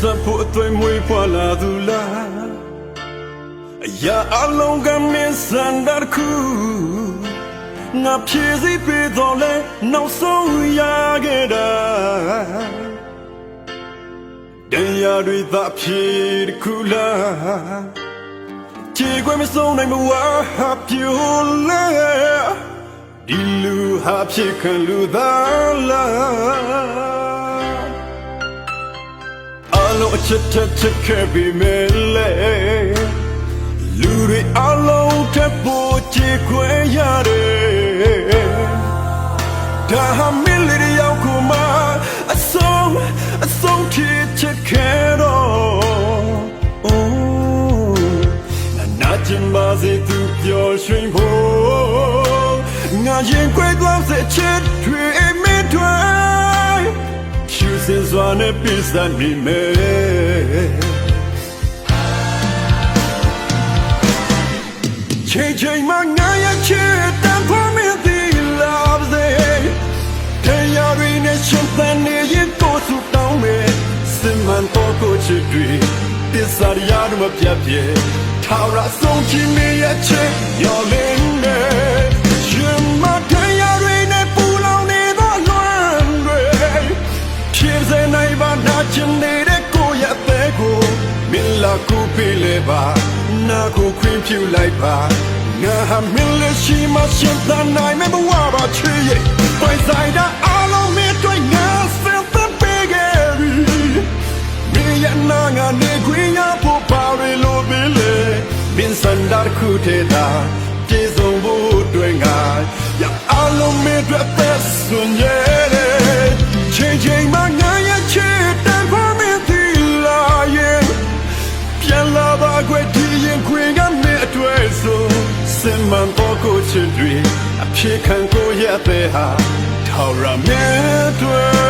စပ်ဖို့အသွေးမွေးပွာလာသူလားအရာအလုံးကမင်းစံတတ်ခုငါဖြည့်စည်ပေးတော်လဲနောက်ဆုံးရခဲ့တာတရားတွေသာဖြည့်တခုလားခြေခွဲမဆုံးနိုင်မဝါပြိုလဲဒီလူဟာဖြစ်ခံလူသားလား လုံးအချက်ချက်ချက်ခဲ့ပြီးမယ်လေလူတွေအလုံးထပ်ဖို့ချေခွဲရတယ်ဒါဟာမင်းလေးတစ်ယောက်ကိုမှအဆုံးအဆုံးထိချက်ခဲတော့အိုးနာနာချင်ပါစေသူပျော်ရွှင်ဖို့ငါရင်ခွဲသွားစေချစ်တွေမင်းတွေဖြူစ င်စွာနဲ့ပြစနေမယ်ချိန်ချိန်မှာငါရဲ့ချစ်တန်ဖိုးမင်းဒီလာစေတရားရင်းနဲ့ရှင်သန်နေရင်ကိုယ်စုတောင်းမယ်စင်မန်တော့ကိုချစ်တွေတစ္ဆာရရမပြတ်ပြေထာဝရဆုံးချင်နေရဲ့ချစ်ရော်လင်းနေရှင် မင်းလက်ရှိမှရှင်သန်နိုင်မယ်ဘဝပါချေရဲ့ပိုင်ဆိုင်တာအလုံးမဲ့တွေ့ငါစင်သန်ပေးခဲ့ပြီမင်းရဲ့နာငါနေခွင့်ရဖို့ပါရလို့ပြီလေမင်းစန္ဒာခုထေတာကျေဆုံးဖို့အတွက်ငါရအလုံးမဲ့တွေ့သက်စွန်ရဲ့ချိန်ချိန်မှငါရဲ့ချစ်တန်ဖို့မင်းဒီလာရဲ့ပြန်လာပါခွဲဒီရင်ခွ အဖြစ်ခံကိုရတဲ့ဟာထောက်ရမဲ့တွေ့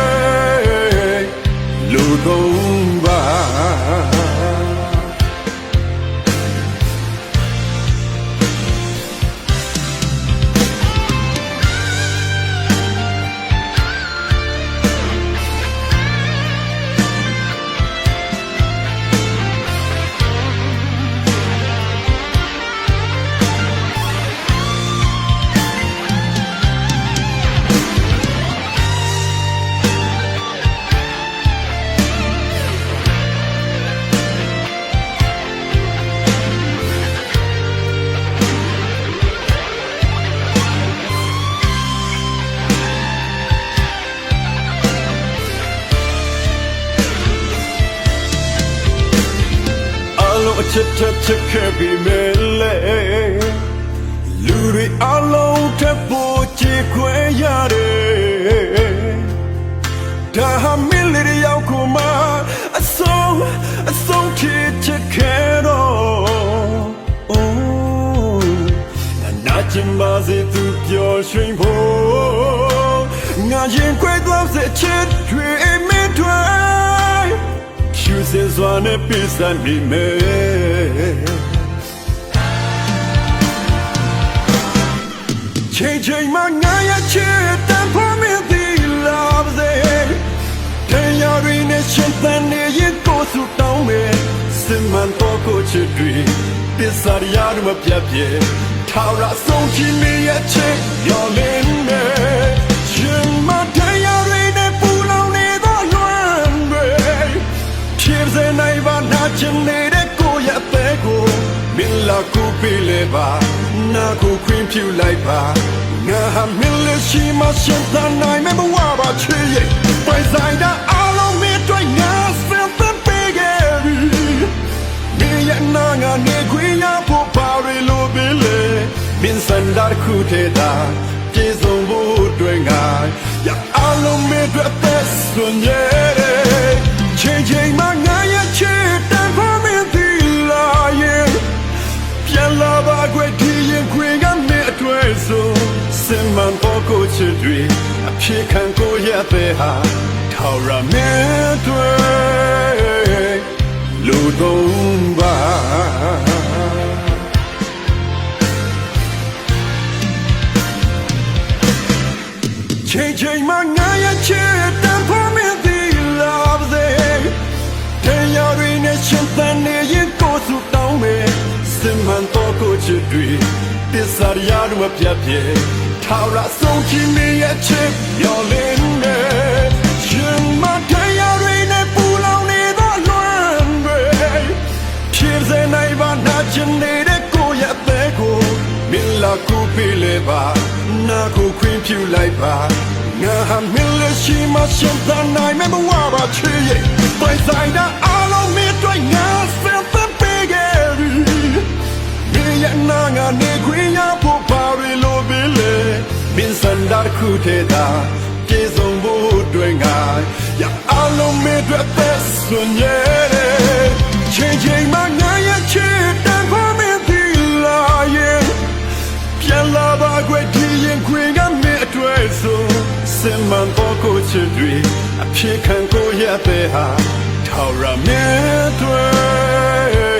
လူကုန်ပါအလုံးအချက်ချက်ချက်ခဲ့ပြီးမယ်လေလူတွေအလုံးထပ်ဖို့ချေခွဲရတယ်ဒါဟာမင်းလေးတစ်ယောက်ကိုမှအဆုံးအဆုံးချစ်ချက်ခဲ့တော့အိုးနာနာချင်ပါစေသူပျော်ရွှင်ဖို့ငါရင်ခွဲသွားစေချစ် စင်စွာနဲ့ပြစနေမယ်ချိန်ချိန်မှာငါရဲ့ချစ်တန်ဖို့မင်းဒီလာစေတရားရင်းနဲ့ရှင်သန်နေရင်ကိုယ်စုတောင်းမယ်စင်မန်တော့ ကိုပေးလေပါနာကိုခွင့်ပြုလိုက်ပါငါဟာမင်းလက်ရှိမှရှင်သန်နိုင်မယ်ဘဝပါချေရဲ့ပိုင်ဆိုင်တာအလုံးမင်းတွေ့ငါစင်သန်ပေးခဲ့ပြီမင်းရဲ့နာငါနေခွင့်ရဖို့ပါရလို့ပြီလေမင်းစန္ဒာခုထေတာပြေဆုံးဖို့အတွက်ငါရအလုံးမင်းတွေ့သက်စွန်ရဲ့ စင်မန်ပေါ်ကိုချစ်တွေအဖြစ်ခံကိုရတဲ့ဟာထောက်ရမဲ့တွေ့လူတော့ပါချိန်ချိန်မှာငါရဲ့ချစ်တန်ဖို့မင်းဒီလာစေတရားရင်းနဲ့ရှင်သန်နေရင်ကိုယ်စုတောင်းမယ်စင်မန်တွေတစ္ဆာရရမပြတ်ပြေ ထာဝရဆုံးချင်နေရဲ့ချစ်မျောလင်းနေရှင်မတရားတွေနဲ့ပူလောင်နေသောလွမ်းတွေဖြစ်စေနိုင်ပါနာချင်နေတဲ့ကိုယ့်ရဲ့အသေးကိုမင်းလာကိုပေးလေပါနာကိုခွင့်ပြုလိုက်ပါငါဟာမင်းလက်ရှိမှရှင်သန်နိုင်မယ်မဝပါချေရဲ့ပိုင်ဆိုင်တာအလုံးမင်းတို့ငါစံသပေးခဲ့ပြီမြေရနာငါနေခွင့်ရဖို့ ပါရီလိုပဲလေမင်းစန္ဒာခုထေတာပြေဆုံးဖို့အတွက်ငါရအလုံးမဲ့အတွက်သက်ဆွန်ရဲ့ချိန်ချိန်မှငါရဲ့ချစ်တန်ခွင့်မင်းဒီလာရဲ့ပြန်လာပါခွင့်ဒီရင်ခွင့်ကမင်းအတွက်ဆိုစင်မန်ပေါ်ကိုချစ်တွေအဖြစ်ခံကိုရတဲ့ဟာထောက်ရမင်းအတွက်